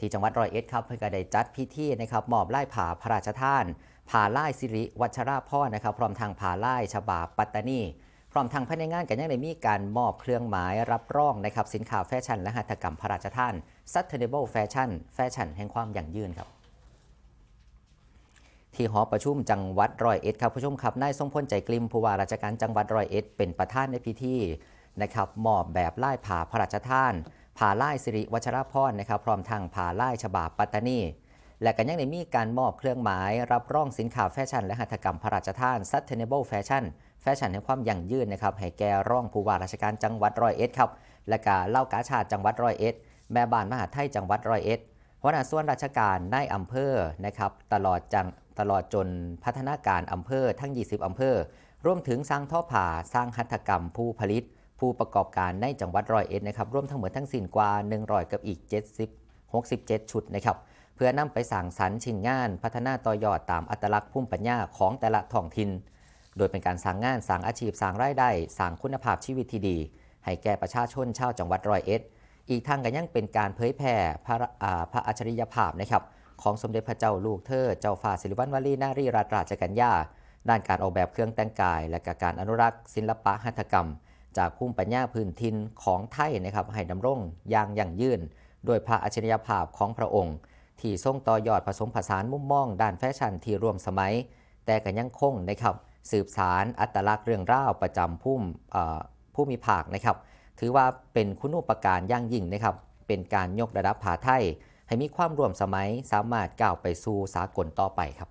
ที่จังหวัดร้อยเอ็ดครับเพื่อก็ได้จัดพิธีนะครับมอบไล่ผาพระราชทานผาไล่สิริวัชราพ่อนะครับ พร้อมทางผาไล่ฉบาปัตตานีพร้อมทางภายในงานกันยังได้มีการมอบเครื่องหมายรับรองนะครับสินค้าแฟชั่น และหัตถกรรมพระราชทาน Sustainable Fashion แฟชั่นแห่งความยั่งยืนครับที่หอประชุมจังหวัดร้อยเอ็ดครับผู้ชมครับนายทรงพลใจกลิมผู้ว่าราชการจังหวัดร้อยเอ็ดเป็นประธานในพิธีนะครับมอบแบบไล่ผาพระราชทาน ผาล่ายสิริวัชรพรนะครับพร้อมทางผาล่ายฉบาปัตตานี และกันยังได้มีการมอบเครื่องหมาย รับรองสินค้าแฟชั่น และหัตถกรรมพระราชทาน Sustainable Fashion แฟชั่นแห่งความยั่งยืนนะครับให้แก่ร่องผู้ว่าราชการจังหวัดร้อยเอ็ดครับและกาเล่ากาชาติจังหวัดร้อยเอ็ดแม่บ้านมหาไทยจังหวัดร้อยเอ็ดหัวหน้าส่วนราชการในอำเภอนะครับตลอดจังตลอดจนพัฒนาการอำเภอทั้ง 20 อำเภอ รวมถึงสร้างท่อผ่าสร้างหัตถกรรมผู้ผลิต ผู้ประกอบการในจังหวัดร้อยเอ็ดนะครับร่วมทั้งหมดทั้งสิ้นกว่า 100 กับอีก 70 67 ชุดนะครับเพื่อนำไปสั่งสรรค์ชิ้นงานพัฒนาต่อยอดตามอัตลักษณ์ภูมิปัญญาของแต่ละท้องถิ่นโดยเป็นการสร้างงานสร้างอาชีพสร้างรายได้สร้างคุณภาพชีวิตที่ดี ให้แก่ประชาชนชาวจังหวัดร้อยเอ็ดอีกทางก็ยังเป็นการเผยแผ่พระอ่พระอัจฉริยภาพนะครับของสมเด็จพระเจ้าลูกเธอเจ้าฟ้าสิริวัณวลีนารีรัตนราชกัญญาด้านการออกแบบเครื่องแต่งกาย และกการอนุรักษ์ศิลปะหัตถกรรม จากภูมิปัญญาพื้นถิ่นของไทยนะครับให้ดำรงอย่างยั่งยืน โดยพระอัจฉริยภาพของพระองค์ ที่ทรงต่อยอดผสมผสานมุมมอง ด้านแฟชั่นที่ร่วมสมัย แต่ก็ยังคงนะครับสืบสารอัตลักษณ์เรื่องราวประจำภูมิผู้มีภาคนะครับ ถือว่าเป็นคุณูปการย่างยิ่งนะครับ เป็นการยกระดับผาไทย ให้มีความร่วมสมัยสามารถก้าวไปสู่สากลต่อไปครับ